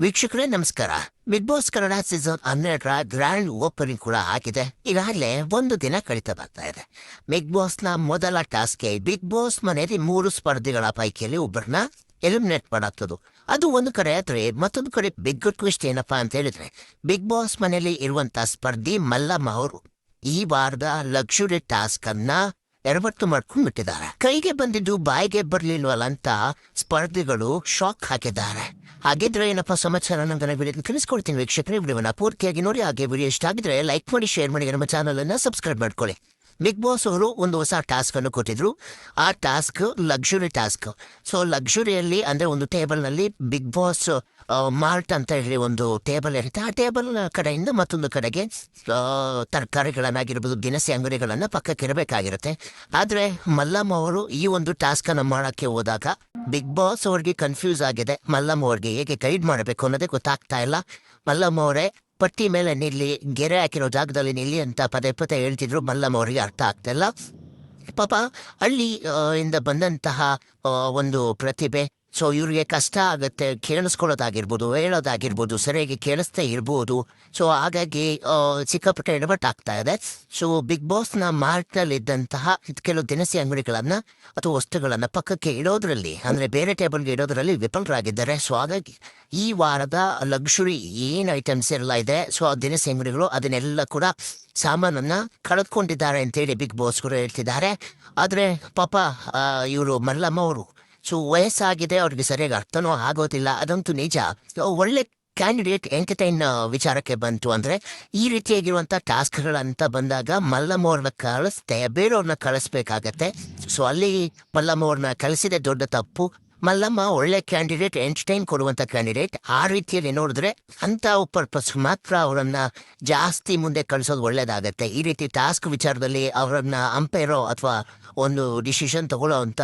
ವೀಕ್ಷಕರೇ, ನಮಸ್ಕಾರ. Big Boss Kannada season ಹನ್ನೆರಡರ ಗ್ರ್ಯಾಂಡ್ ಓಪನಿಂಗ್ ಕೂಡ ಆಗಿದೆ. ಈಗಾಗಲೇ ಒಂದು ದಿನ ಕಳೀತಾ ಬರ್ತಾ ಇದೆ. ಬಿಗ್ ಬಾಸ್ನ ಮೊದಲ ಟಾಸ್ಕ್ಗೆ ಬಿಗ್ ಬಾಸ್ ಮನೆಯಲ್ಲಿ ಮೂರು ಸ್ಪರ್ಧಿಗಳ ಪೈಕಿಯಲ್ಲಿ ಒಬ್ಬರನ್ನ ಎಲಿಮಿನೇಟ್ ಮಾಡಾಗ್ತದು ಅದು ಒಂದು ಕಡೆ ಆದರೆ ಮತ್ತೊಂದು ಕಡೆ ಬಿಗ್ ಟ್ವಿಸ್ಟ್ ಏನಪ್ಪಾ ಅಂತ ಹೇಳಿದ್ರೆ ಬಿಗ್ ಬಾಸ್ ಮನೆಯಲ್ಲಿ ಇರುವಂತ ಸ್ಪರ್ಧಿ ಮಲ್ಲಮ್ಮ ಅವರು ಈ ವಾರದ ಲಕ್ಷುರಿ ಟಾಸ್ಕ್ ಅನ್ನ ಎರವತ್ತು ಮಾಡ್ಕೊಂಡು ಬಿಟ್ಟಿದ್ದಾರೆ. ಕೈಗೆ ಬಂದಿದ್ದು ಬಾಯಿಗೆ ಬರ್ಲಿಲ್ವಲ್ಲ ಅಂತ ಸ್ಪರ್ಧಿಗಳು ಶಾಕ್ ಹಾಕಿದ್ದಾರೆ. ಹಾಗಿದ್ರೆ ಏನಪ್ಪ ಸಮಾಚಾರ? ನಂಗೆ ವಿಡಿಯೋ ತಿಳಿಸ್ಕೊಡ್ತೀನಿ ವೀಕ್ಷಕರೇ. ವಿಡಿಯೋನ ಪೂರ್ತಿಯಾಗಿ ನೋಡಿ, ಹಾಗೆ ವಿಡಿಯೋ ಇಷ್ಟ ಆಗಿದ್ರೆ ಲೈಕ್ ಮಾಡಿ ಶೇರ್ ಮಾಡಿ, ನಮ್ಮ ಚಾನಲ್ ಅನ್ನ ಸಬ್ಸ್ಕ್ರೈಬ್ ಮಾಡ್ಕೊಳ್ಳಿ. ಬಿಗ್ ಬಾಸ್ ಅವರು ಒಂದು ಹೊಸ ಟಾಸ್ಕ್ ಅನ್ನು ಕೊಟ್ಟಿದ್ರು. ಆ ಟಾಸ್ಕ್ ಲಕ್ಸುರಿ ಟಾಸ್ಕ್ ಸೊ ಲಕ್ಸುರಿಯಲ್ಲಿ ಅಂದ್ರೆ ಒಂದು ಟೇಬಲ್ನಲ್ಲಿ ಬಿಗ್ ಬಾಸ್ ಮಾರ್ಟ್ ಅಂತ ಹೇಳಿ ಒಂದು ಟೇಬಲ್ ಇರುತ್ತೆ. ಆ ಟೇಬಲ್ ಕಡೆಯಿಂದ ಮತ್ತೊಂದು ಕಡೆಗೆ ತರಕಾರಿಗಳನ್ನಾಗಿರ್ಬೋದು, ದಿನಸಿ ಅಂಗಡಿಗಳನ್ನ ಪಕ್ಕಕ್ಕೆ ಇರಬೇಕಾಗಿರುತ್ತೆ ಆದ್ರೆ ಮಲ್ಲಮ್ಮ ಅವರು ಈ ಒಂದು ಟಾಸ್ಕ್ ಅನ್ನು ಮಾಡಕ್ಕೆ ಹೋದಾಗ ಬಿಗ್ ಬಾಸ್ ಅವ್ರಿಗೆ ಕನ್ಫ್ಯೂಸ್ ಆಗಿದೆ. ಮಲ್ಲಮ್ಮ ಅವ್ರಿಗೆ ಹೇಗೆ ಗೈಡ್ ಮಾಡಬೇಕು ಅನ್ನೋದೇ ಗೊತ್ತಾಗ್ತಾ ಇಲ್ಲ. ಮಲ್ಲಮ್ಮ ಅವರೇ, ಪಟ್ಟಿ ಮೇಲೆ ನಿಲ್ಲಿ, ಗೆರೆ ಹಾಕಿರೋ ಜಾಗದಲ್ಲಿ ನಿಲ್ಲಿ ಅಂತ ಪದೇ ಪದೇ ಹೇಳ್ತಿದ್ರು. ಮಲ್ಲಮ್ಮ ಅವರಿಗೆ ಅರ್ಥ ಆಗ್ತಿಲ್ಲ ಪಾಪ ಹಳ್ಳಿ ಇಂದ ಬಂದಂತಹ ಒಂದು ಪ್ರತಿಭೆ ಸೊ ಇವರಿಗೆ ಕಷ್ಟ ಆಗುತ್ತೆ, ಕೇಳಿಸ್ಕೊಳ್ಳೋದಾಗಿರ್ಬೋದು, ಹೇಳೋದಾಗಿರ್ಬೋದು, ಸರಿಯಾಗಿ ಕೇಳಿಸ್ತಾ ಇರ್ಬೋದು. ಸೊ ಹಾಗಾಗಿ ಸಿಕ್ಕಾಪಟ್ಟೆ ಎಡವಟ್ಟಾಗ್ತಾ ಇದೆ. ಸೊ ಬಿಗ್ ಬಾಸ್ನ ಮಾರ್ಟ್ನಲ್ಲಿದ್ದಂತಹ ಕೆಲವು ದಿನಸಿ ಅಂಗಡಿಗಳನ್ನು ಅಥವಾ ವಸ್ತುಗಳನ್ನು ಪಕ್ಕಕ್ಕೆ ಇಡೋದ್ರಲ್ಲಿ, ಅಂದರೆ ಬೇರೆ ಟೇಬಲ್ಗೆ ಇಡೋದ್ರಲ್ಲಿ ವಿಫಲರಾಗಿದ್ದಾರೆ. ಸೊ ಹಾಗಾಗಿ ಈ ವಾರದ ಲಕ್ಷುರಿ ಏನು ಐಟಮ್ಸ್ ಎಲ್ಲ ಇದೆ, ಸೊ, ಆ ದಿನಸಿ ಅಂಗಡಿಗಳು ಅದನ್ನೆಲ್ಲ ಕೂಡ ಸಾಮಾನನ್ನು ಕಳೆದುಕೊಂಡಿದ್ದಾರೆ ಅಂತೇಳಿ ಬಿಗ್ ಬಾಸ್ ಕೂಡ ಹೇಳ್ತಿದ್ದಾರೆ. ಆದರೆ, ಪಾಪ ಇವರು ಮಲ್ಲಮ್ಮ ಅವರು ಸೊ ವಯಸ್ಸಾಗಿದೆ, ಅವ್ರಿಗೆ ಸರಿಯಾಗಿ ಅರ್ಥನೂ ಆಗೋದಿಲ್ಲ. ಅದಂತೂ ನಿಜ. ಒಳ್ಳೆ ಕ್ಯಾಂಡಿಡೇಟ್ ಎಂಟರ್ಟೈನ್ ವಿಚಾರಕ್ಕೆ ಬಂತು ಅಂದ್ರೆ, ಈ ರೀತಿಯಾಗಿರುವಂತ ಟಾಸ್ಕ್ಗಳಂತ ಬಂದಾಗ ಮಲ್ಲಮ್ಮ ಅವ್ರನ್ನ ಕಳಿಸ್ತೆ ಬೇರೆಯವ್ರನ್ನ ಕಳಿಸ್ಬೇಕಾಗತ್ತೆ. ಸೊ ಅಲ್ಲಿ ಮಲ್ಲಮ್ಮ ಅವ್ರನ್ನ ಕಳಿಸಿದೆ ದೊಡ್ಡ ತಪ್ಪು. ಮಲ್ಲಮ್ಮ ಒಳ್ಳೆ ಕ್ಯಾಂಡಿಡೇಟ್ ಎಂಟರ್ಟೈನ್ ಕೊಡುವಂತ ಕ್ಯಾಂಡಿಡೇಟ್ ಆ ರೀತಿಯಲ್ಲಿ ನೋಡಿದ್ರೆ ಅಂತ ಪರ್ಪಸ್ ಮಾತ್ರ ಅವರನ್ನ ಜಾಸ್ತಿ ಮುಂದೆ ಕಳಿಸೋದು ಒಳ್ಳೇದಾಗತ್ತೆ. ಈ ರೀತಿ ಟಾಸ್ಕ್ ವಿಚಾರದಲ್ಲಿ ಅವರನ್ನ ಅಂಪೈರೋ ಅಥವಾ ಒಂದು ಡಿಸಿಷನ್ ತಗೊಳ್ಳೋ ಅಂತ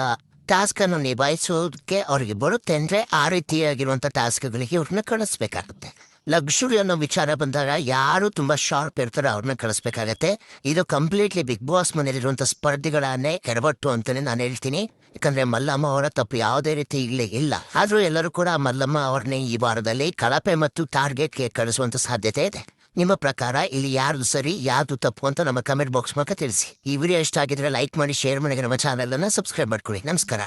ಟಾಸ್ಕ್ ಅನ್ನು ನಿಭಾಯಿಸೋದಕ್ಕೆ ಅವರಿಗೆ ಬರುತ್ತೆ ಅಂದರೆ ಆ ರೀತಿಯಾಗಿರುವಂಥ ಟಾಸ್ಕ್ಗಳಿಗೆ ಅವ್ರನ್ನ ಕಳಿಸ್ಬೇಕಾಗುತ್ತೆ. ಲಕ್ಸುರಿ ಅನ್ನೋ ವಿಚಾರ ಬಂದಾಗ ಯಾರು ತುಂಬ ಶಾರ್ಪ್ ಇರ್ತಾರೆ ಅವ್ರನ್ನ ಕಳಿಸ್ಬೇಕಾಗತ್ತೆ. ಇದು ಕಂಪ್ಲೀಟ್ಲಿ ಬಿಗ್ ಬಾಸ್ ಮನೇಲಿರುವಂಥ ಸ್ಪರ್ಧಿಗಳನ್ನೇ ಕೆಡವಟ್ಟು ಅಂತಲೇ ನಾನು ಹೇಳ್ತೀನಿ. ಯಾಕಂದರೆ ಮಲ್ಲಮ್ಮ ಅವರ ತಪ್ಪು ಯಾವುದೇ ರೀತಿ ಇಲ್ಲೇ ಇಲ್ಲ. ಆದರೂ ಎಲ್ಲರೂ ಕೂಡ ಮಲ್ಲಮ್ಮ ಅವ್ರನ್ನೇ ಈ ವಾರದಲ್ಲಿ ಕಳಪೆ ಮತ್ತು ಟಾರ್ಗೆಟ್ಗೆ ಕಳಿಸುವಂಥ ಸಾಧ್ಯತೆ ಇದೆ. ನಿಮ್ಮ ಪ್ರಕಾರ ಇಲ್ಲಿ ಯಾರು ಸರಿ, ಯಾರ್ದು ತಪ್ಪು ಅಂತ ನಮ್ಮ ಕಮೆಂಟ್ ಬಾಕ್ಸ್ ಮೂಲಕ ತಿಳಿಸಿ. ಈ ವಿಡಿಯೋ ಇಷ್ಟ ಆಗಿದ್ರೆ ಲೈಕ್ ಮಾಡಿ ಶೇರ್ ಮಾಡಿ, ನಮ್ಮ ಚಾನಲ್ ಅನ್ನ ಸಬ್ಸ್ಕ್ರೈಬ್ ಮಾಡ್ಕೊಳ್ಳಿ. ನಮಸ್ಕಾರ.